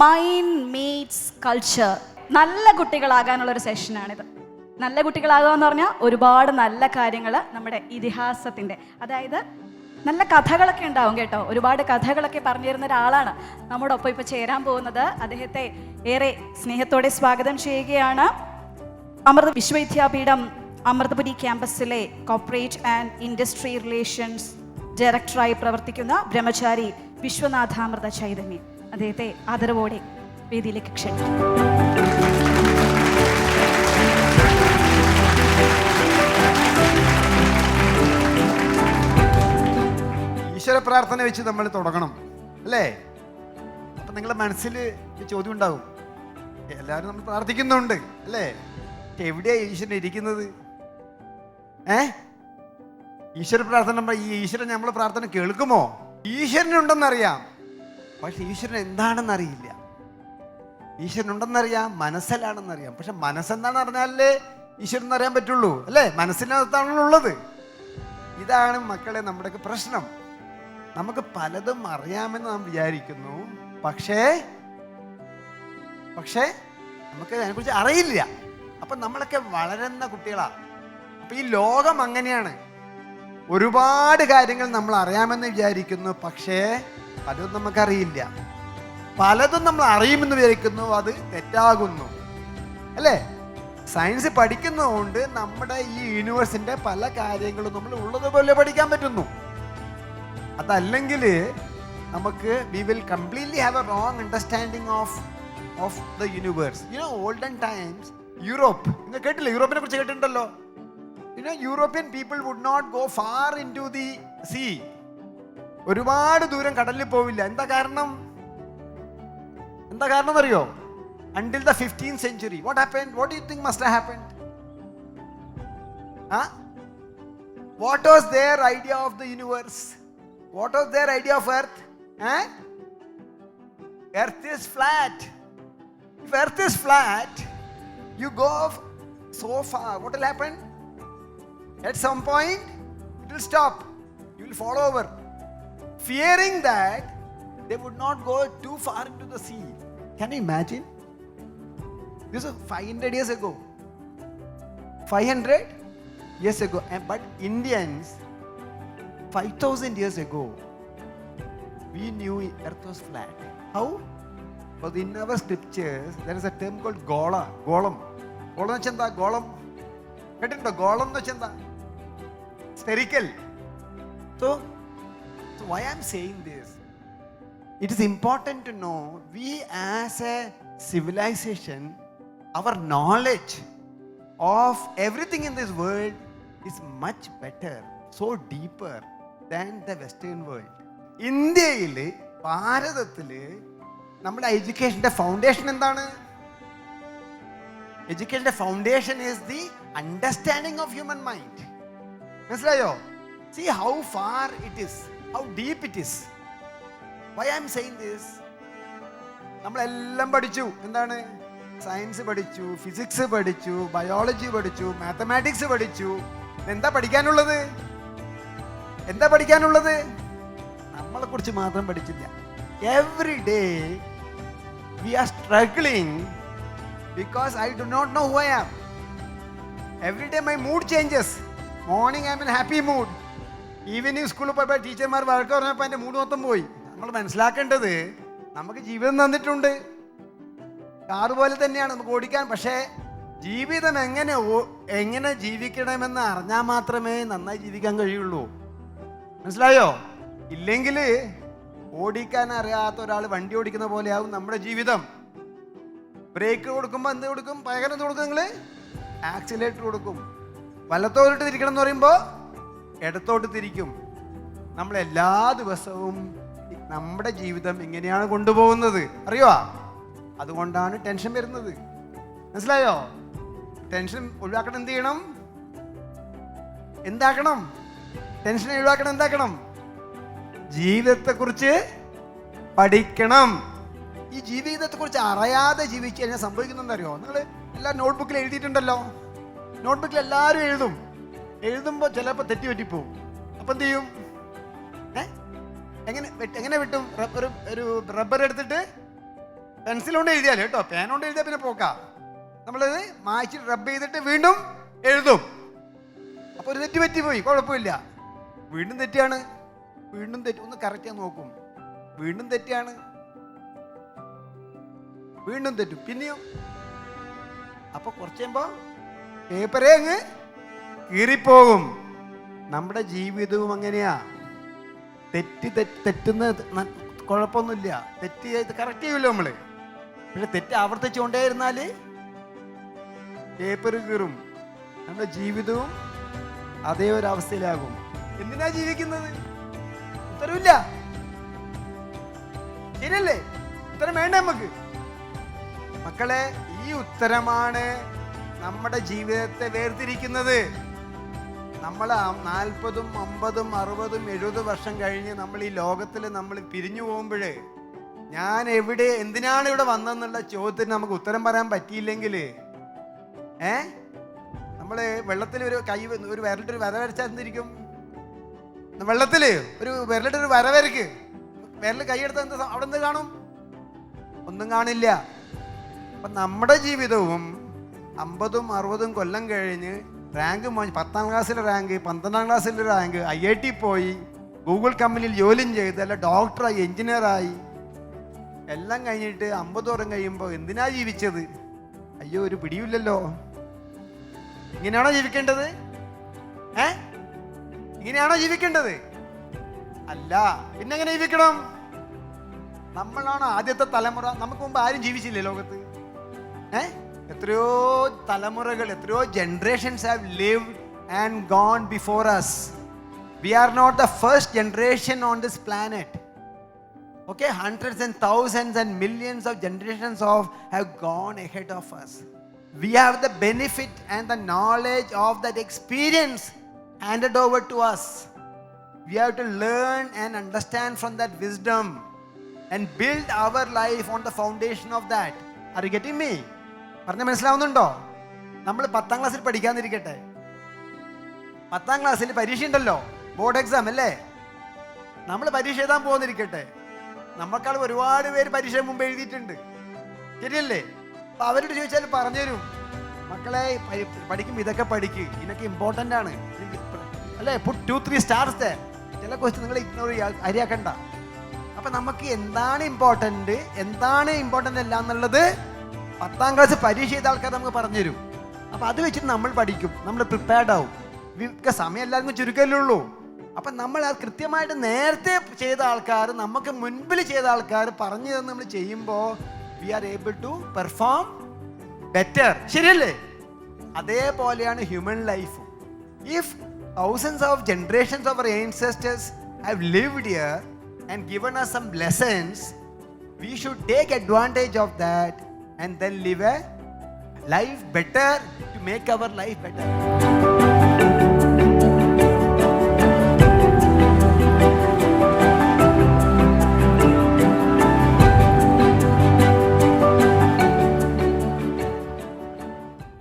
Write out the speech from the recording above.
Mind meats culture നല്ല കുട്ടികളാകാനുള്ള ഒരു സെഷനാണിത് നല്ല കുട്ടികളാകുക എന്ന് പറഞ്ഞാൽ ഒരുപാട് നല്ല കാര്യങ്ങൾ നമ്മുടെ ഇതിഹാസത്തിന്റെ അതായത് നല്ല കഥകളൊക്കെ ഉണ്ടാവും കേട്ടോ. ഒരുപാട് കഥകളൊക്കെ പറഞ്ഞു തരുന്ന ഒരാളാണ് നമ്മുടെ ഒപ്പം ഇപ്പോൾ ചേരാൻ പോകുന്നത്. അദ്ദേഹത്തെ ഏറെ സ്നേഹത്തോടെ സ്വാഗതം ചെയ്യുകയാണ്. അമൃത വിശ്വവിദ്യാപീഠം അമൃതപുരി ക്യാമ്പസിലെ കോർപ്പറേറ്റ് ആൻഡ് ഇൻഡസ്ട്രി റിലേഷൻസ് ഡയറക്ടറായി പ്രവർത്തിക്കുന്ന ബ്രഹ്മചാരി വിശ്വനാഥാമൃത ചൈതന്യം. അദ്ദേഹത്തെ ആദരവോടെ വേദിയിലേക്ക് ക്ഷണിക്കും ഈശ്വര പ്രാർത്ഥന വെച്ച് നമ്മൾ തുടങ്ങണം അല്ലേ? അപ്പൊ നിങ്ങളുടെ മനസ്സിൽ ചോദ്യം ഉണ്ടാകും എല്ലാവരും നമ്മൾ പ്രാർത്ഥിക്കുന്നുണ്ട് അല്ലേ? എവിടെയാണ് എവിടെയാ ഈശ്വരൻ ഇരിക്കുന്നത്? ഏ? ഈശ്വര പ്രാർത്ഥന ഈ ഈശ്വരൻ നമ്മളെ പ്രാർത്ഥന കേൾക്കുമോ? ഈശ്വരനുണ്ടെന്നറിയാം. പക്ഷെ ഈശ്വരൻ എന്താണെന്ന് അറിയില്ല ഈശ്വരൻ ഉണ്ടെന്നറിയാം മനസ്സിലാണെന്നറിയാം. പക്ഷെ മനസ്സെന്താണെന്ന് അറിഞ്ഞാലേ ഈശ്വരൻ അറിയാൻ പറ്റുള്ളൂ അല്ലേ? മനസ്സിനകത്താണല്ലോ ഉള്ളത്. ഇതാണ് മക്കളെ നമ്മുടെ പ്രശ്നം. നമുക്ക് പലതും അറിയാമെന്ന് നാം വിചാരിക്കുന്നു പക്ഷേ പക്ഷേ നമുക്ക് അതിനെക്കുറിച്ച് അറിയില്ല. അപ്പൊ നമ്മളൊക്കെ വളരുന്ന കുട്ടികളാ. അപ്പൊ ഈ ലോകം അങ്ങനെയാണ്. ഒരുപാട് കാര്യങ്ങൾ നമ്മൾ അറിയാമെന്ന് വിചാരിക്കുന്നു പക്ഷേ പലതും നമുക്കറിയില്ല. പലതും നമ്മൾ അറിയുമെന്ന് വിചാരിക്കുന്നു അത് തെറ്റാകുന്നു. അല്ലേ? സയൻസ് പഠിക്കുന്നതുകൊണ്ട് നമ്മുടെ ഈ യൂണിവേഴ്സിന്റെ പല കാര്യങ്ങളും നമ്മൾ ഉള്ളതുപോലെ പഠിക്കാൻ പറ്റുന്നു. അതല്ലെങ്കിൽ നമുക്ക് we will completely have a wrong understanding of of the universe you know olden times Europe നിങ്ങൾ കേട്ടില്ല? യൂറോപ്പിനെ കുറിച്ച് കേട്ടിട്ടുണ്ടല്ലോ? You know European people would not go far into the sea ഒരുപാട് ദൂരം കടലിൽ പോവില്ല എന്താ കാരണം എന്താ കാരണം എന്നറിയോ until the fifteen century what happen what you think must happen what was their idea of the universe what was their idea of earth earth is flat if earth is flat you go f- so far what will happen at some point it will stop you will fall over fearing that they would not go too far into the sea can you imagine this is 500 years ago 500 years ago And- but indians 5000 years ago we knew earth was flat how but in our scriptures there is a term called gola goളം ഗോളം എന്ന് വെച്ചാൽ എന്താ ഗോളം കേട്ടിട്ടുണ്ടോ ഗോളം എന്ന് വെച്ചാൽ എന്താ spherical so so why i'm saying this it is important to know we as a civilization our knowledge of everything in this world is much better so deeper than the western world ഇന്ത്യയിൽ ഭാരതത്തിൽ നമ്മുടെ എഡ്യൂക്കേഷന്റെ foundation എന്താണ് എഡ്യൂക്കേഷന്റെ foundation is the understanding of human mind മനസ്സിലായോ see how far it is how deep it is why I'm saying this നമ്മളെല്ലാം പഠിച്ചു. എന്താണ്? Science പഠിച്ചു physics പഠിച്ചു ബയോളജി പഠിച്ചു മാത്തമാറ്റിക്സ് പഠിച്ചു. എന്താ പഠിക്കാനുള്ളത്? എന്താ പഠിക്കാനുള്ളത്? നമ്മളെ കുറിച്ച് മാത്രം പഠിച്ചില്ല. Every day we are struggling because I do not know who I am every day my mood changes morning I'm in happy mood evening സ്കൂളിൽ പോയപ്പോൾ ടീച്ചർമാർ വഴക്ക് പറഞ്ഞപ്പോൾ എന്റെ മൂട് മൊത്തം പോയി. നമ്മൾ മനസ്സിലാക്കേണ്ടത് നമുക്ക് ജീവിതം തന്നിട്ടുണ്ട്. കാറ് പോലെ തന്നെയാണ് നമുക്ക് ഓടിക്കാൻ. പക്ഷേ ജീവിതം എങ്ങനെ എങ്ങനെ ജീവിക്കണമെന്ന് അറിഞ്ഞാൽ മാത്രമേ നന്നായി ജീവിക്കാൻ കഴിയുള്ളൂ. മനസ്സിലായോ? ഇല്ലെങ്കിൽ ഓടിക്കാൻ അറിയാത്ത ഒരാൾ വണ്ടി ഓടിക്കുന്ന പോലെയാവും നമ്മുടെ ജീവിതം. ബ്രേക്ക് കൊടുക്കുമ്പോൾ എന്ത് കൊടുക്കും? പകരം കൊടുക്കും നിങ്ങൾ ആക്സിലേറ്റർ കൊടുക്കും. വലത്തോട്ട് തിരിക്കണം എന്ന് പറയുമ്പോൾ ഇടത്തോട്ട് തിരിക്കും. നമ്മൾ എല്ലാ ദിവസവും നമ്മുടെ ജീവിതം ഇങ്ങനെയാണ് കൊണ്ടുപോകുന്നത്. അറിയോ അതുകൊണ്ടാണ് ടെൻഷൻ വരുന്നത്. മനസ്സിലായോ? ടെൻഷൻ ഒഴിവാക്കണം എന്ത് ചെയ്യണം? എന്താക്കണം? ടെൻഷൻ ഒഴിവാക്കണം എന്താക്കണം? ജീവിതത്തെക്കുറിച്ച് പഠിക്കണം. ഈ ജീവിതത്തെക്കുറിച്ച് അറിയാതെ ജീവിച്ചു കഴിഞ്ഞാൽ സംഭവിക്കുന്നതെന്നറിയോ നിങ്ങൾ എല്ലാ നോട്ട്ബുക്കിൽ എഴുതിയിട്ടുണ്ടല്ലോ. നോട്ട്ബുക്കിൽ എല്ലാവരും എഴുതും. എഴുതുമ്പോൾ ചിലപ്പോൾ തെറ്റി പറ്റിപ്പോവും. അപ്പം എന്ത് ചെയ്യും? എങ്ങനെ എങ്ങനെ വിട്ടും? റബ്ബർ ഒരു റബ്ബർ എടുത്തിട്ട് പെൻസിൽ കൊണ്ട് എഴുതിയാൽ കേട്ടോ. പേന കൊണ്ട് എഴുതിയാൽ പിന്നെ പോക്കാ. നമ്മളത് മായ്ച്ചിട്ട് റബ്ബ് ചെയ്തിട്ട് വീണ്ടും എഴുതും. അപ്പോൾ ഒരു തെറ്റ് പറ്റിപ്പോയി. കുഴപ്പമില്ല. വീണ്ടും തെറ്റാണ്. വീണ്ടും തെറ്റ് ഒന്ന് കറക്റ്റ് നോക്കും. വീണ്ടും തെറ്റാണ്. വീണ്ടും തെറ്റും. പിന്നെയും. അപ്പൊ കുറച്ച് കഴിയുമ്പോ പേപ്പറേ അങ്ങ് കീറിപ്പോകും. നമ്മുടെ ജീവിതവും അങ്ങനെയാ. തെറ്റ് തെറ്റ് തെറ്റുന്ന കുഴപ്പമൊന്നുമില്ല. തെറ്റ് ചെയ്ത് കറക്റ്റ് ചെയ്യുമല്ലോ നമ്മൾ. പക്ഷെ തെറ്റ് ആവർത്തിച്ചുകൊണ്ടേ ഇരുന്നാൽ പേപ്പർ കീറും. നമ്മുടെ ജീവിതവും അതേ ഒരു അവസ്ഥയിലാകും. എന്തിനാ ജീവിക്കുന്നത്? ഉത്തരവില്ല. ശരിയല്ലേ? ഉത്തരം വേണ്ട നമുക്ക്? മക്കളെ ഈ ഉത്തരമാണ് നമ്മുടെ ജീവിതത്തെ വേർതിരിക്കുന്നത്. നമ്മൾ നാൽപ്പതും അമ്പതും അറുപതും എഴുപത് വർഷം കഴിഞ്ഞ് നമ്മൾ ഈ ലോകത്തിൽ നമ്മൾ പിരിഞ്ഞു പോകുമ്പോൾ ഞാൻ എവിടെ എന്തിനാണ് ഇവിടെ വന്നതെന്നുള്ള ചോദ്യത്തിന് നമുക്ക് ഉത്തരം പറയാൻ പറ്റിയില്ലെങ്കിൽ ഏ? നമ്മൾ വെള്ളത്തിൽ ഒരു കൈ ഒരു വിരലിട്ട് ഒരു വര വരച്ചാൽ എന്തിരിക്കും? വെള്ളത്തിൽ ഒരു വിരലിട്ട് ഒരു വര വരക്ക്. വിരൽ കൈയെടുത്താൽ എന്താ അവിടെ എന്ത് കാണും? ഒന്നും കാണില്ല. അപ്പം നമ്മുടെ ജീവിതവും അമ്പതും അറുപതും കൊല്ലം കഴിഞ്ഞ് റാങ്ക് പത്താം ക്ലാസ്സിലെ റാങ്ക് പന്ത്രണ്ടാം ക്ലാസ്സിലെ റാങ്ക് ഐ ഐ ടി പോയി ഗൂഗിൾ കമ്പനിയിൽ ജോലിയും ചെയ്ത് അല്ല ഡോക്ടറായി എഞ്ചിനീയറായി എല്ലാം കഴിഞ്ഞിട്ട് അമ്പത് വർഷം കഴിയുമ്പോൾ എന്തിനാ ജീവിച്ചത്? അയ്യോ ഒരു പിടിയില്ലല്ലോ. ഇങ്ങനെയാണോ ജീവിക്കേണ്ടത്? ഏ? ഇങ്ങനെയാണോ ജീവിക്കേണ്ടത്? അല്ല പിന്നെ എങ്ങനെ ജീവിക്കണം? നമ്മളാണ് ആദ്യത്തെ തലമുറ. നമുക്ക് മുമ്പ് ആരും ജീവിച്ചില്ലേ ലോകത്ത്? ഏ? എത്രയോ തലമുറകൾ എത്രയോ generations have lived and gone before us we are not the first generation on this planet Okay, hundreds and thousands and millions of generations of have gone ahead of us. We have the benefit and the knowledge of that experience handed over to us. We have to learn and understand from that wisdom and build our life on the foundation of that. Are you getting me? പറഞ്ഞ മനസ്സിലാവുന്നുണ്ടോ? നമ്മൾ പത്താം ക്ലാസ്സിൽ പഠിക്കാതിരിക്കട്ടെ. പത്താം ക്ലാസ്സിൽ പരീക്ഷ ഉണ്ടല്ലോ board exam അല്ലേ? നമ്മൾ പരീക്ഷ എഴുതാൻ പോകുന്നിരിക്കട്ടെ നമ്മക്കാൾ ഒരുപാട് പേര് പരീക്ഷ മുമ്പ് എഴുതിയിട്ടുണ്ട്. ശരിയല്ലേ? അപ്പൊ അവരോട് ചോദിച്ചാൽ പറഞ്ഞുതരും. മക്കളെ പഠിക്കും ഇതൊക്കെ പഠിക്ക്. ഇതിനൊക്കെ ഇമ്പോർട്ടന്റ് ആണ്. അല്ലേ? പുട്ട് ടു ത്രീ സ്റ്റാർസ് ചില ക്വസ്റ്റ്യൻ നിങ്ങൾ ഇഗ്നോർ അരിയാക്കണ്ട. അപ്പൊ നമുക്ക് എന്താണ് ഇമ്പോർട്ടന്റ് എന്താണ് ഇമ്പോർട്ടന്റ് അല്ല എന്നുള്ളത് പത്താം ക്ലാസ് പരീക്ഷ ചെയ്ത ആൾക്കാർ നമുക്ക് പറഞ്ഞുതരും. അപ്പൊ അത് വെച്ചിട്ട് നമ്മൾ പഠിക്കും. നമ്മൾ പ്രിപ്പയർഡ് ആവും. ഇതൊക്കെ സമയം എല്ലാവർക്കും ചുരുക്കല്ലേ ഉള്ളൂ. അപ്പം നമ്മൾ അത് കൃത്യമായിട്ട് നേരത്തെ ചെയ്ത ആൾക്കാർ നമുക്ക് മുൻപിൽ ചെയ്ത ആൾക്കാർ പറഞ്ഞു തന്ന് നമ്മൾ ചെയ്യുമ്പോൾ we are able to perform better ശരിയല്ലേ? അതേപോലെയാണ് human life if thousands of generations of our ancestors have lived here and given us some lessons we should take advantage of that and then live a life better to make our life better